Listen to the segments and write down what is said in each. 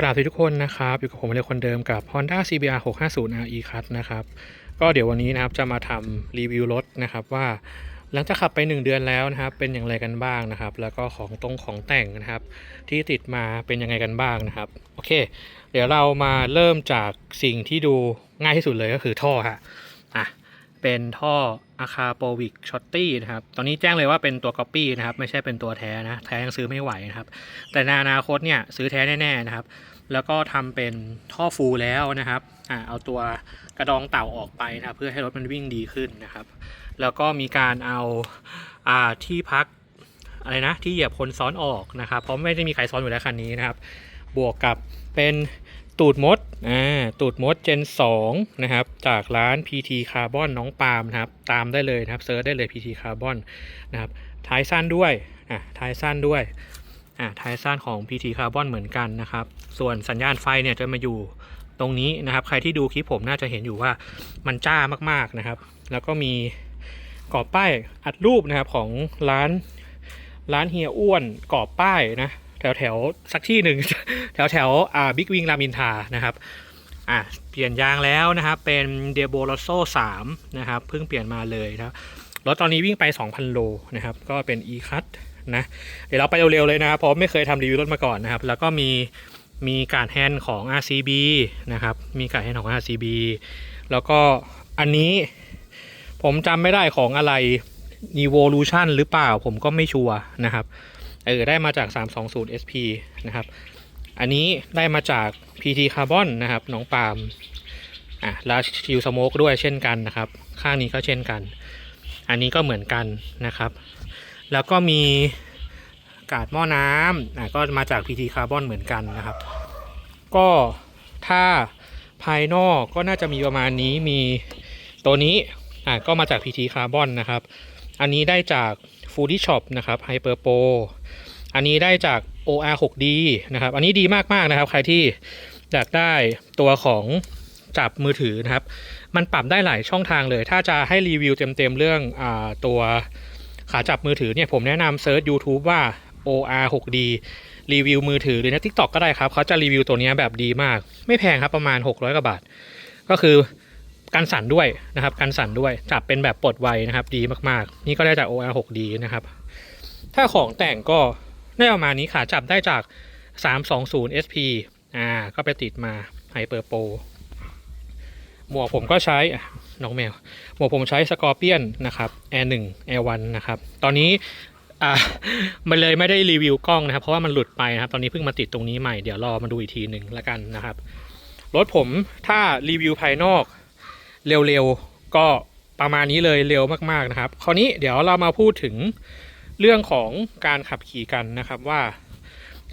กราบทุกคนนะครับ อยู่กับผมเลยคนเดิมกับ Honda CBR 650 RE Cut นะครับ ก็เดี๋ยววันนี้นะครับจะมาทำรีวิวรถนะครับว่าหลังจากขับไป 1 เดือนแล้วนะครับ เป็นอย่างไรกันบ้างนะครับ แล้วก็ของตรงของแต่งนะครับ ที่ติดมาเป็นยังไงกันบ้างนะครับ โอเค เดี๋ยวเรามาเริ่มจากสิ่งที่ดูง่ายที่สุดเลยก็คือท่อฮะอะ เป็นท่ออาคาโปวิกช็อตตี้นะครับ ตอนนี้แจ้งเลยว่าเป็นตัวก๊อปปี้นะครับ ไม่ใช่เป็นตัวแท้นะ แท้ยังซื้อไม่ไหวนะครับ แต่ในอนาคตเนี่ยซื้อแท้แน่ๆนะครับ แล้วก็ทำเป็นท่อฟูลแล้วนะครับ อ่า เอาตัวกระดองเต่าออกไปนะเพื่อให้รถมันวิ่งดีขึ้นนะครับ แล้วก็มีการเอา อ่า ที่พักอะไรนะ ที่เหยียบคนซ้อนออกนะครับ เพราะไม่ได้มีใครซ้อนอยู่แล้วคันนี้นะครับ บวกกับเป็น ตูดมด อ่า ตูดมด Gen 2นะครับ จากร้าน PT Carbon น้องปาล์มนะครับ ตามได้เลยนะครับ เซิร์ชได้เลย PT Carbon นะครับ ท้ายสั้นด้วย อะท้ายสั้นด้วย อะท้ายสั้นของ PT Carbon เหมือนกันนะครับ ส่วนสัญญาณไฟเนี่ยจะมาอยู่ตรงนี้นะครับ ใครที่ดูคลิปผมน่าจะเห็นอยู่ว่ามันจ้ามากๆนะครับ แล้วก็มีกรอบป้ายอัดรูปนะครับของร้านร้านเฮียอ้วนกรอบป้ายนะ แถวแถวสักที่หนึ่งแถวแถวอ่าบิ๊กวิงรามินทานะครับอะเปลี่ยนยางแล้วนะครับ เป็นเดโบโ o โซ3นะครับเพิ่งเปลี่ยนมาเลยนะครับรถตอนนี้วิ่งไป 2,000 โลนะครับ ก็เป็น e-cut นะเดี๋ยวเราไปเร็วๆเลยนะครับเพราะไม่เคยทำรีวิวรถมาก่อนนะครับ แล้วก็มีมีการแฮนด์ของ RCB นะครับ มีการแฮนด์ของ RCB แล้วก็อันนี้ผมจำไม่ได้ของอะไร Evolution หรือเปล่าผมก็ไม่ชัวร์นะครับ เออได้มาจาก 320 SP นะครับ อันนี้ได้มาจาก PT Carbon นะครับน้องปาล์มอะแล้วชิวสโมกด้วยเช่นกันนะครับ ข้างนี้ก็เช่นกัน อันนี้ก็เหมือนกันนะครับ แล้วก็มีกาดหม้อน้ำอะก็มาจาก PT Carbon เหมือนกันนะครับ ก็ถ้าภายนอกก็น่าจะมีประมาณนี้มีตัวนี้อะก็มาจาก PT Carbon นะครับ อันนี้ได้จาก Foodie Shop นะครับ Hyper Pro อันนี้ได้จาก OR 6D นะครับ อันนี้ดีมากๆนะครับ ใครที่อยากได้ตัวของจับมือถือนะครับ มันปรับได้หลายช่องทางเลย ถ้าจะให้รีวิวเต็มๆเรื่องอตัวขาจับมือถือเนี่ยผมแนะนำเซิร์ช YouTube ว่า OR 6D รีวิวมือถือหรือใน TikTok ก็ได้ครับ เขาจะรีวิวตัวนี้แบบดีมาก ไม่แพงครับประมาณ 600กว่าบาท ก็คือ การสั่นด้วยนะครับการสั่นด้วยจับเป็นแบบปลดไวนะครับ ดีมากๆ นี่ก็ได้จาก OR 6D นะครับ ถ้าของแต่งก็ได้ประมาณนี้ขาจับได้จาก 320 SP อ่าก็ไปติดมา Hyper Pro หมวกผมก็ใช้น้องแมว หมวกผมใช้สกอร์เปียนนะครับ Air 1 Air 1นะครับ ตอนนี้อ่ามันเลยไม่ได้รีวิวกล้องนะครับ เพราะว่ามันหลุดไปนะครับ ตอนนี้เพิ่งมาติดตรงนี้ใหม่ เดี๋ยวรอมาดูอีกทีหนึ่งละกันนะครับ รถผมถ้ารีวิวภายนอก เร็วๆ ก็ประมาณนี้เลยเร็วมากๆนะครับ คราวนี้เดี๋ยวเรามาพูดถึงเรื่องของการขับขี่กันนะครับว่า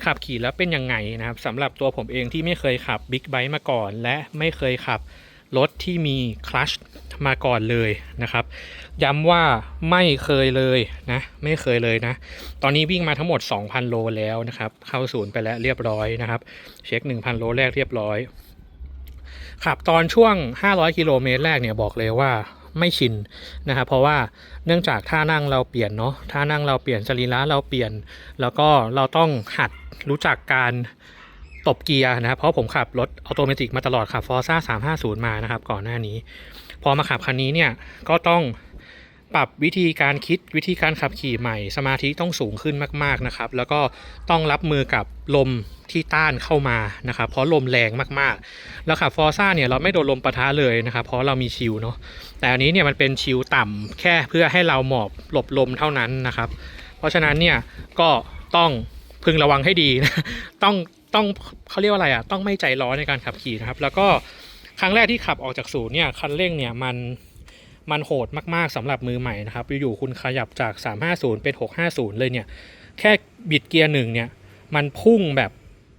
ขับขี่แล้วเป็นยังไงนะครับสำหรับตัวผมเองที่ไม่เคยขับบิ๊กไบค์มาก่อน และไม่เคยขับรถที่มีคลัชมาก่อนเลยนะครับ ย้ำว่าไม่เคยเลยนะไม่เคยเลยนะ ตอนนี้วิ่งมาทั้งหมด 2,000 โลแล้วนะครับ เข้าศูนย์ไปแล้วเรียบร้อยนะครับ เช็ค 1,000 โลแรกเรียบร้อย ขับตอนช่วง 500 กิโลเมตรแรกเนี่ยบอกเลยว่าไม่ชินนะครับเพราะว่าเนื่องจากท่านั่งเราเปลี่ยนเนาะท่านั่งเราเปลี่ยนสรีระเราเปลี่ยน แล้วก็เราต้องหัดรู้จักการตบเกียร์นะครับเพราะผมขับรถออโตเมติกมาตลอดขับฟอร์ซ่า350 มานะครับก่อนหน้านี้ พอมาขับคันนี้เนี่ยก็ต้อง ปรับวิธีการคิดวิธีการขับขี่ใหม่ สมาธิต้องสูงขึ้นมากๆนะครับ แล้วก็ต้องรับมือกับลมที่ต้านเข้ามานะครับ เพราะลมแรงมากๆ แล้วขับฟอร์ซ่าเนี่ยเราไม่โดนลมปะทะเลยนะครับ เพราะเรามีชิลเนาะแต่อันนี้เนี่ยมันเป็นชิลต่ำแค่เพื่อให้เราหมอบหลบลมเท่านั้นนะครับ เพราะฉะนั้นเนี่ยก็ต้องพึงระวังให้ดีนะต้องต้องเขาเรียกว่าอะไรอะต้องไม่ใจร้อนในการขับขี่นะครับ แล้วก็ครั้งแรกที่ขับออกจากศูนย์เนี่ยคันเร่งเนี่ยมัน มันโหดมากๆสำหรับมือใหม่นะครับอยู่ๆคุณขยับจาก 350 เป็น 650 เลยเนี่ยแค่บิดเกียร์หนึ่งเนี่ยมันพุ่งแบบ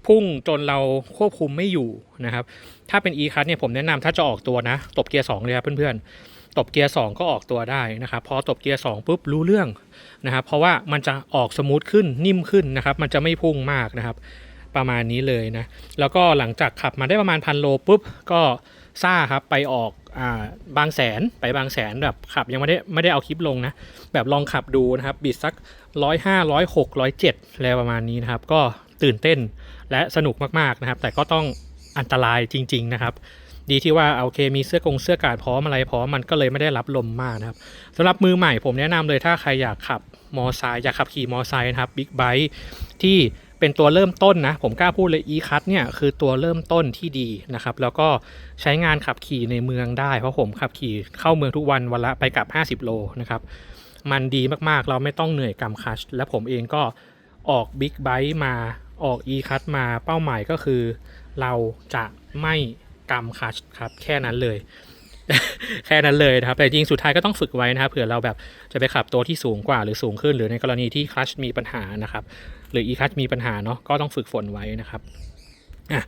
พุ่งจนเราควบคุมไม่อยู่นะครับ ถ้าเป็น e c u t เนี่ยผมแนะนำถ้าจะออกตัวนะ ตบเกียร์2เลยครับเพื่อนๆ ตบเกียร์2ก็ออกตัวได้นะครับ พอตบเกียร์2ปุ๊บรู้เรื่องนะครับ เพราะว่ามันจะออกสมูทขึ้นนิ่มขึ้นนะครับ มันจะไม่พุ่งมากนะครับ ประมาณนี้เลยนะ แล้วก็หลังจากขับมาได้ประมาณพันโลปุ๊บก็ซ่าครับไปออก บางแสนไปบางแสนแบบขับยังไม่ได้ไม่ได้เอาคลิปลงนะ แบบลองขับดูนะครับบิดสักร้อยห้าร้อยหกร้อยเจ็ดอะไรประมาณนี้นะครับ ก็ตื่นเต้นและสนุกมากๆนะครับ แต่ก็ต้องอันตรายจริง ๆ นะครับ ดีที่ว่าโอเคมีเสื้อกงเสื้อกาดพร้อมอะไรพร้อมมันก็เลยไม่ได้รับลมมากนะครับสำหรับมือใหม่ผมแนะนำเลยถ้าใครอยากขับมอไซค์อยากขับขี่มอไซค์นะครับบิ๊กไบค์ที่ เป็นตัวเริ่มต้นนะ ผมกล้าพูดเลย e c u t เนี่ยคือตัวเริ่มต้นที่ดีนะครับ แล้วก็ใช้งานขับขี่ในเมืองได้ เพราะผมขับขี่เข้าเมืองทุกวันวันละไปกลับ 50 โลนะครับ มันดีมากๆ เราไม่ต้องเหนื่อยกำคัช และผมเองก็ออกบิ๊กไบค์มาออก e c u t มาเป้าหมายก็คือ เราจะไม่กำคัชครับแค่นั้นเลย แค่นั้นเลยนะครับแต่จริงสุดท้ายก็ต้องฝึกไว้นะครับเผื่อเราแบบจะไปขับตัวที่สูงกว่าหรือสูงขึ้น หรือในกรณีที่คลัชมีปัญหานะครับหรือ e c u t มีปัญหาเนาะก็ต้องฝึกฝนไว้นะครับอะ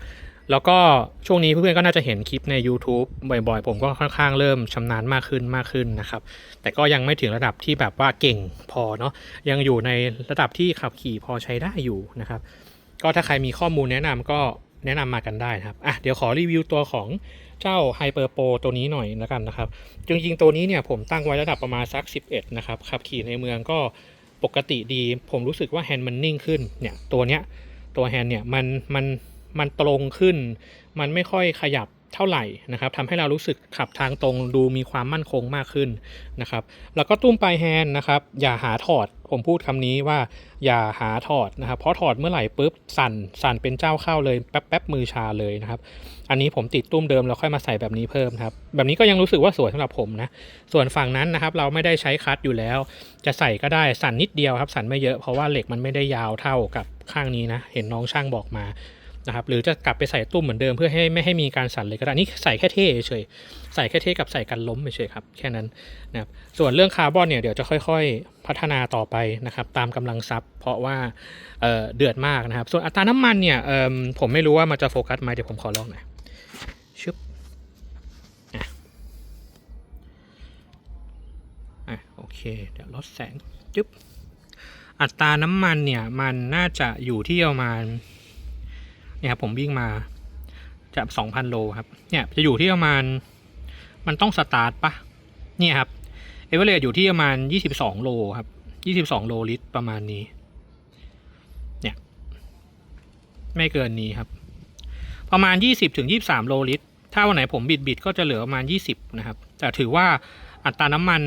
แล้วก็ช่วงนี้เพื่อนๆก็น่าจะเห็นคลิปใน YouTube บ่อยๆ ผมก็ค่อนข้างเริ่มชำนาญมากขึ้นมากขึ้นนะครับ แต่ก็ยังไม่ถึงระดับที่แบบว่าเก่งพอเนาะยังอยู่ในระดับที่ขับขี่พอใช้ได้อยู่นะครับ ก็ถ้าใครมีข้อมูลแนะนำก็ แนะนำมากันได้นะครับอะเดี๋ยวขอรีวิวตัวของเจ้า Hyper Pro ตัวนี้หน่อยแล้วกันนะครับ จริงๆ ตัวนี้เนี่ยผมตั้งไว้ระดับประมาณสัก 11 นะครับขับขี่ในเมืองก็ปกติดี ผมรู้สึกว่าแฮนด์มันนิ่งขึ้นเนี่ยตัวเนี้ยตัวแฮนด์เนี่ยมันมันมันตรงขึ้น มันไม่ค่อยขยับ เท่าไหร่นะครับทำให้เรารู้สึกขับทางตรงดูมีความมั่นคงมากขึ้นนะครับ แล้วก็ตุ้มปลายแฮนด์นะครับ อย่าหาถอดผมพูดคำนี้ว่าอย่าหาถอดนะครับเพราะถอดเมื่อไหร่ปุ๊บสั่นสั่นเป็นเจ้าเข้าเลยแป๊บแป๊บมือชาเลยนะครับ อันนี้ผมติดตุ้มเดิมแล้วค่อยมาใส่แบบนี้เพิ่มครับ แบบนี้ก็ยังรู้สึกว่าสวยสำหรับผมนะส่วนฝั่งนั้นนะครับ เราไม่ได้ใช้คัตอยู่แล้ว จะใส่ก็ได้สั่นนิดเดียวครับ สั่นไม่เยอะเพราะว่าเหล็กมันไม่ได้ยาวเท่ากับข้างนี้นะ เห็นน้องช่างบอกมา นะครับหรือจะกลับไปใส่ตุ้มเหมือนเดิมเพื่อให้ไม่ให้มีการสั่นเลยก็ได้นี่ใส่แค่เท่เฉยใส่แค่เท่กับใส่กันล้มเฉยครับแค่นั้นนะครับส่วนเรื่องคาร์บอนเนี่ยเดี๋ยวจะค่อยๆ พัฒนาต่อไปนะครับตามกำลังทรัพย์ เพราะว่าเเดือดมากนะครับ ส่วนอัตราน้ำมันเนี่ยผมไม่รู้ว่ามันจะโฟกัสไหมเดี๋ยวผมขอลองหน่อยชึบอะอะโอเค เดี๋ยวลดแสงจึ๊บอัตราน้ำมันเนี่ยมันน่าจะอยู่ที่ประมาณ เนี่ยครับผมวิ่งมาจะ2,000โลครับ เนี่ยจะอยู่ที่ประมาณ มันต้องสตาร์ทปะเนี่ยครับเอเวอเรสอยู่ที่ประมาณ22โลครับ22โลลิตรประมาณนี้ เนี่ย ไม่เกินนี้ครับ ประมาณ20ถึง23โลลิตร ถ้าวันไหนผมบิดบิดก็จะเหลือประมาณ20นะครับ แต่ถือว่าอัตราน้ำมัน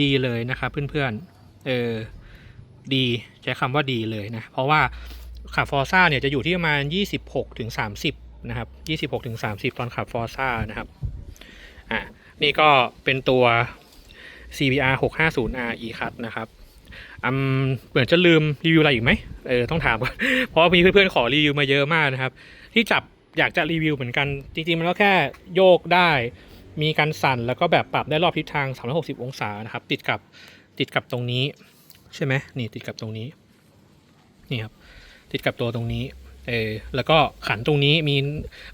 ดีเลยนะครับเพื่อนๆ เออ ดีใช้คำว่าดีเลยนะ เพราะว่า ขับฟอร์ซ่าเนี่ยจะอยู่ที่ประมาณ 26ถึง30 นะครับ 26ถึง30 ตอนขับฟอร์ซ่านะครับ อะ นี่ก็เป็นตัว CBR 650R e cut นะครับอืมเหมือนจะลืมรีวิวอะไรอีกไหมเออต้องถามก่อนเพราะมีเพื่อนๆขอรีวิวมาเยอะมากนะครับ ที่จับอยากจะรีวิวเหมือนกัน จริงๆ มันก็แค่โยกได้ มีการสั่นแล้วก็แบบปรับได้รอบทิศทาง 360 องศานะครับ ติดกับติดกับตรงนี้ ใช่ไหมนี่ติดกับตรงนี้ นี่ครับ ติดกับตัวตรงนี้เออแล้วก็ขันตรงนี้มี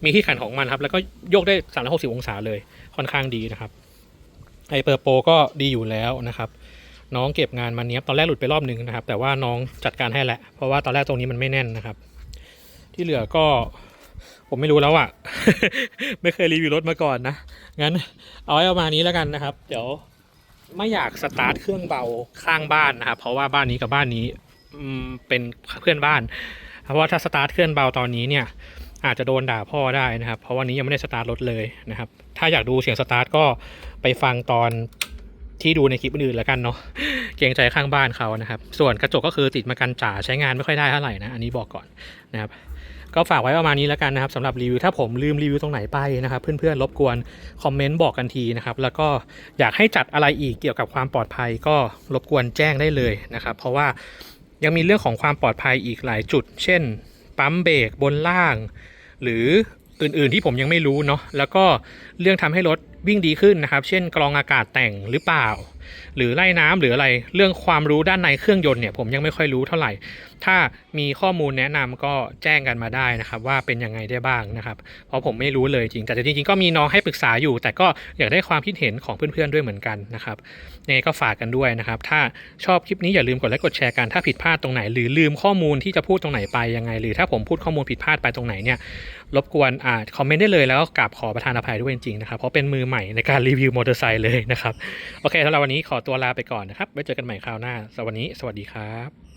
มีที่ขันของมันครับ แล้วก็โยกได้ 360 องศาเลยค่อนข้างดีนะครับไอเปอร์โปก็ดีอยู่แล้วนะครับ น้องเก็บงานมาเนี้ยบตอนแรกหลุดไปรอบหนึ่งนะครับ แต่ว่าน้องจัดการให้แหละ เพราะว่าตอนแรกตรงนี้มันไม่แน่นนะครับ ที่เหลือก็ผมไม่รู้แล้วอะไม่เคยรีวิวรถมาก่อนนะ งั้นเอาไว้ประมาณนี้แล้วกันนะครับ เดี๋ยวไม่อยากสตาร์ทเครื่องเบาข้างบ้านนะครับ เพราะว่าบ้านนี้กับบ้านนี้ เป็นเพื่อนบ้าน เพราะว่าถ้าสตาร์ทเครื่องเบาตอนนี้เนี่ยอาจจะโดนด่าพ่อได้นะครับ เพราะวันนี้ยังไม่ได้สตาร์ทรถเลยนะครับ ถ้าอยากดูเสียงสตาร์ทก็ไปฟังตอนที่ดูในคลิปอื่นแล้วกันเนาะ เกรงใจข้างบ้านเขานะครับ ส่วนกระจกก็คือติดมากันจ่าใช้งานไม่ค่อยได้เท่าไหร่นะ อันนี้บอกก่อนนะครับ ก็ฝากไว้ประมาณนี้แล้วกันนะครับสำหรับรีวิว ถ้าผมลืมรีวิวตรงไหนไปนะครับ เพื่อนๆรบกวนคอมเมนต์บอกกันทีนะครับ แล้วก็อยากให้จัดอะไรอีกเกี่ยวกับความปลอดภัยก็รบกวนแจ้งได้เลยนะครับ เพราะว่า ยังมีเรื่องของความปลอดภัยอีกหลายจุด เช่น ปั๊มเบรกบนล่าง หรืออื่นๆที่ผมยังไม่รู้เนาะแล้วก็เรื่องทำให้รถวิ่งดีขึ้นนะครับ เช่นกรองอากาศแต่งหรือเปล่า หรือไล่น้ำหรืออะไร เรื่องความรู้ด้านในเครื่องยนต์เนี่ยผมยังไม่ค่อยรู้เท่าไหร่ ถ้ามีข้อมูลแนะนำก็แจ้งกันมาได้นะครับว่าเป็นยังไงได้บ้างนะครับ เพราะผมไม่รู้เลยจริง แต่จริงๆก็มีน้องให้ปรึกษาอยู่ แต่ก็อยากได้ความคิดเห็นของเพื่อนๆด้วยเหมือนกันนะครับยังไงก็ฝากกันด้วยนะครับ ถ้าชอบคลิปนี้อย่าลืมกดไลค์กดแชร์กันถ้าผิดพลาดตรงไหน หรือลืมข้อมูลที่จะพูดตรงไหนไปยังไง หรือถ้าผมพูดข้อมูลผิดพลาดไปตรงไหนเนี่ยรบกวนอ่าคอมเมนต์ได้เลยแล้วก็กราบขอประทานอภัยด้วยจริงๆนะครับเพราะเป็นมือใหม่ในการรีวิวมอเตอร์ไซค์เลยนะครับโอเคสำหรับวันนี้ขอตัวลาไปก่อนนะครับ ไว้เจอกันใหม่คราวหน้าสวัสดีสวัสดีครับ